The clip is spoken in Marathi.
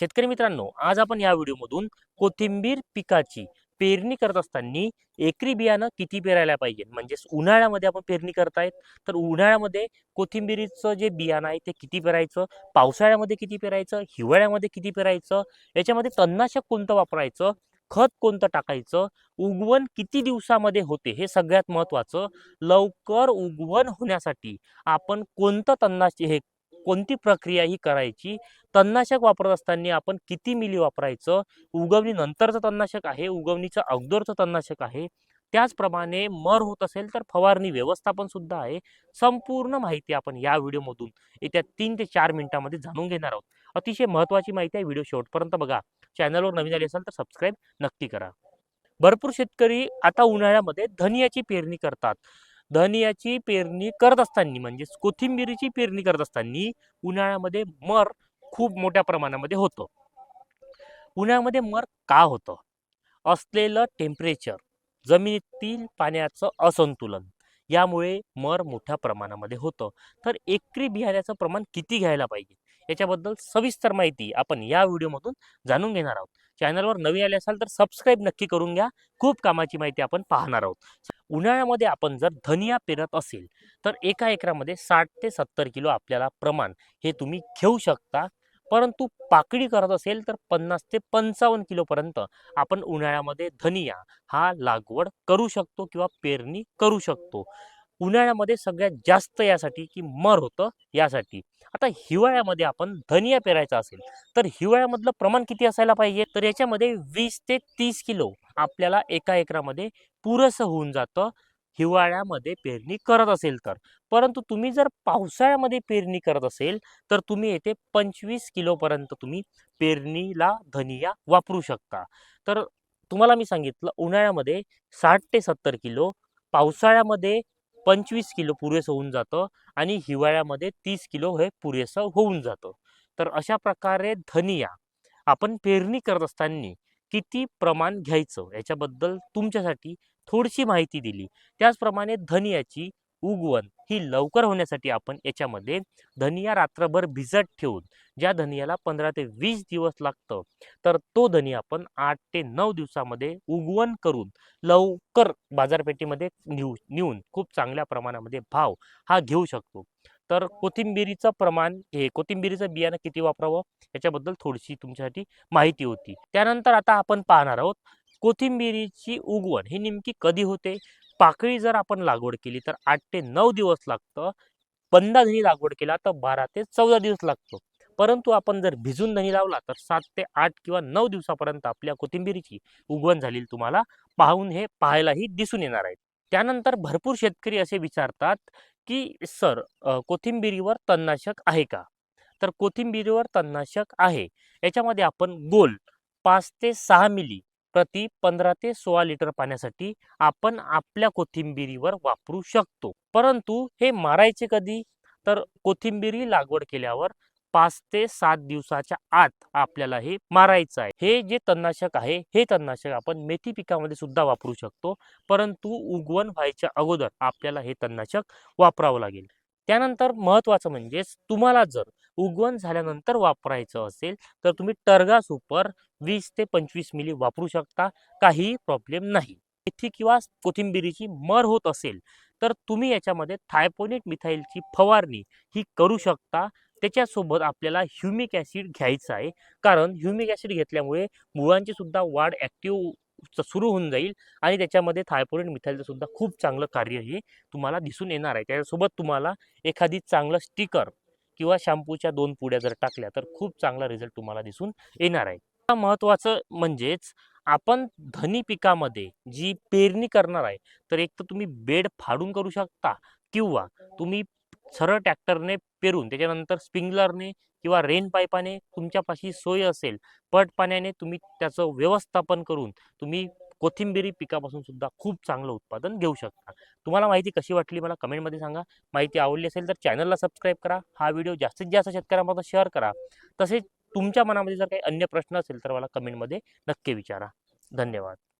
शेतकरी मित्रांनो आज आपण या व्हिडिओमधून कोथिंबीर पिकाची पेरणी करत असताना एकरी बियाणं किती पेरायला पाहिजे? म्हणजेच उन्हाळ्यामध्ये आपण पेरणी करतायत तर उन्हाळ्यामध्ये कोथिंबीरीचं जे बियाणं आहे ते किती पेरायचं? पावसाळ्यामध्ये किती पेरायचं? हिवाळ्यामध्ये किती पेरायचं? याच्यामध्ये तणनाशक कोणतं वापरायचं? खत कोणतं टाकायचं? उगवण किती दिवसामध्ये होते? हे सगळ्यात महत्त्वाचं. लवकर उगवण होण्यासाठी आपण कोणतं तणनाशक हे कोणती प्रक्रिया ही करायची? तणनाशक वापरत असताना आपण किती मिली वापरायचं? उगवणी नंतरचं तणनाशक आहे उगवणीचं अगोदरचं तणनाशक आहे. त्याचप्रमाणे मर होत असेल तर फवारणी व्यवस्थापन सुद्धा आहे. संपूर्ण माहिती आपण या व्हिडिओमधून येत्या तीन ते चार मिनिटांमध्ये जाणून घेणार आहोत. अतिशय महत्त्वाची माहिती आहे व्हिडिओ शेवटपर्यंत बघा. चॅनलवर नवीन आली असाल तर सबस्क्राईब नक्की करा. भरपूर शेतकरी आता उन्हाळ्यामध्ये धनियाची पेरणी करतात. धनियाची पेरणी करत असताना म्हणजेच कोथिंबिरीची पेरणी करत असताना उन्हाळ्यामध्ये मर खूप मोठ्या प्रमाणामध्ये होतं. उन्हाळ्यामध्ये मर का होतं? असलेलं टेम्परेचर जमिनीतील पाण्याचं असंतुलन यामुळे मर मोठ्या प्रमाणामध्ये होतं. तर एकरी बियाण्याचं प्रमाण किती घ्यायला पाहिजे? याच्याबद्दल सविस्तर माहिती आपण या व्हिडिओमधून जाणून घेणार आहोत. चॅनलवर नवीन आले असाल तर सबस्क्राईब नक्की करून घ्या. खूप कामाची माहिती आपण पाहणार आहोत. उन्हाळ्यामध्ये आपण जर धनिया पेरत असेल तर एका एकरामध्ये साठ ते सत्तर किलो आपल्याला प्रमाण हे तुम्ही घेऊ शकता. परंतु पाकळी करत असेल तर पन्नास ते पंचावन्न किलोपर्यंत आपण उन्हाळ्यामध्ये धनिया हा लागवड करू शकतो किंवा पेरणी करू शकतो. उन्हाळ्यामध्ये सगळ्यात जास्त यासाठी की मर होतं यासाठी. आता हिवाळ्यामध्ये आपण धनिया पेरायचा असेल तर हिवाळ्यामधलं प्रमाण किती असायला पाहिजे? तर याच्यामध्ये वीस ते तीस किलो आपल्याला एका एकरामध्ये पुरसं होऊन जातं हिवाळ्यामध्ये पेरणी करत असेल तर. परंतु तुम्ही जर पावसाळ्यामध्ये पेरणी करत असेल तर तुम्ही येथे पंचवीस किलोपर्यंत तुम्ही पेरणीला धनिया वापरू शकता. तर तुम्हाला मी सांगितलं उन्हाळ्यामध्ये साठ ते सत्तर किलो पावसाळ्यामध्ये पंचवीस किलो पुरेसं होऊन जातं आणि हिवाळ्यामध्ये तीस किलो हे पुरेसं होऊन जातं. तर अशा प्रकारे धनिया आपण पेरणी करत असताना किती प्रमाण घ्यायचं याच्याबद्दल तुमच्यासाठी थोडीशी माहिती दिली. त्याचप्रमाणे धनियाची उगवण ही लवकर होण्यासाठी आपण याच्यामध्ये धनिया रात्रभर भिजत ठेवून ज्या धनियाला पंधरा ते वीस दिवस लागतं तर तो धनिया आपण आठ ते नऊ दिवसामध्ये उगवण करून लवकर बाजारपेठेमध्ये नेऊ नेऊन खूप चांगल्या प्रमाणामध्ये भाव हा घेऊ शकतो. तर कोथिंबिरीचं प्रमाण हे कोथिंबिरीचं बियाणं किती वापरावं? याच्याबद्दल थोडीशी तुमच्यासाठी माहिती होती. त्यानंतर आता आपण पाहणार आहोत कोथिंबिरीची उगवण ही नेमकी कधी होते? पाकळी जर आपण लागवड केली तर आठ ते नऊ दिवस लागतं. पंधरा धनी लागवड केला तर बारा ते चौदा दिवस लागतो. परंतु आपण जर भिजून धनी लावला तर सात ते आठ किंवा नऊ दिवसापर्यंत आपल्या कोथिंबिरीची उगवण झालेली तुम्हाला पाहून हे पाहायलाही दिसून येणार आहे. त्यानंतर भरपूर शेतकरी असे विचारतात की सर कोथिंबिरीवर तणनाशक आहे का? तर कोथिंबिरीवर तणनाशक आहे. याच्यामध्ये आपण गोल पाच ते सहा मिली प्रति पंधरा ते सोळा लिटर पाण्यासाठी आपण आपल्या कोथिंबिरीवर वापरू शकतो. परंतु हे मारायचे कधी? तर कोथिंबिरी लागवड केल्यावर पाच ते सात दिवसाच्या आत आपल्याला हे मारायचं आहे. हे जे तणनाशक आहे हे तणनाशक आपण मेथी पिकामध्ये सुद्धा वापरू शकतो. परंतु उगवण व्हायच्या अगोदर आपल्याला हे तणनाशक वापरावं लागेल. त्यानंतर महत्त्वाचं म्हणजेच तुम्हाला जर उगवण झाल्यानंतर वापरायचं असेल तर तुम्ही टर्गा सुपर वीस ते पंचवीस मिली वापरू शकता काही प्रॉब्लेम नाही. मेथी किंवा कोथिंबिरीची मर होत असेल तर तुम्ही याच्यामध्ये थायपोनेट मिथाईलची फवारणी ही करू शकता. त्याच्यासोबत आपल्याला ह्युमिक ॲसिड घ्यायचं आहे कारण ह्युमिक ॲसिड घेतल्यामुळे मुळांची सुद्धा वाढ ॲक्टिव्ह सुरू होऊन जाईल आणि त्याच्यामध्ये थायपोनेट मिथाईलचं सुद्धा खूप चांगलं कार्य हे तुम्हाला दिसून येणार आहे. त्याच्यासोबत तुम्हाला एखादी चांगलं स्टिकर किंवा शॅम्पूच्या दोन पुड्या जर टाकल्या तर खूप चांगला रिझल्ट तुम्हाला दिसून येणार आहे. महत्त्वाचं म्हणजेच आपण धनी पिकामध्ये जी पेरणी करणार आहे तर एक तर तुम्ही बेड फाडून करू शकता किंवा तुम्ही सरळ ट्रॅक्टरने पेरून त्याच्यानंतर स्प्रिंकलरने किंवा रेन पाईपाने तुमच्यापाशी सोय असेल पट पाण्याने तुम्ही त्याचं व्यवस्थापन करून तुम्ही कोथिंबिरी पिकापासून सुद्धा खूप चांगलं उत्पादन घेऊ शकता. तुम्हाला माहिती कशी वाटली मला कमेंटमध्ये सांगा. माहिती आवडली असेल तर चॅनलला सबस्क्राईब करा. हा व्हिडिओ जास्तीत जास्त शेतकऱ्यांपर्यंत शेअर करा. तसेच तुमच्या मनामध्ये जर काही अन्य प्रश्न असेल तर मला कमेंटमध्ये नक्की विचारा. धन्यवाद.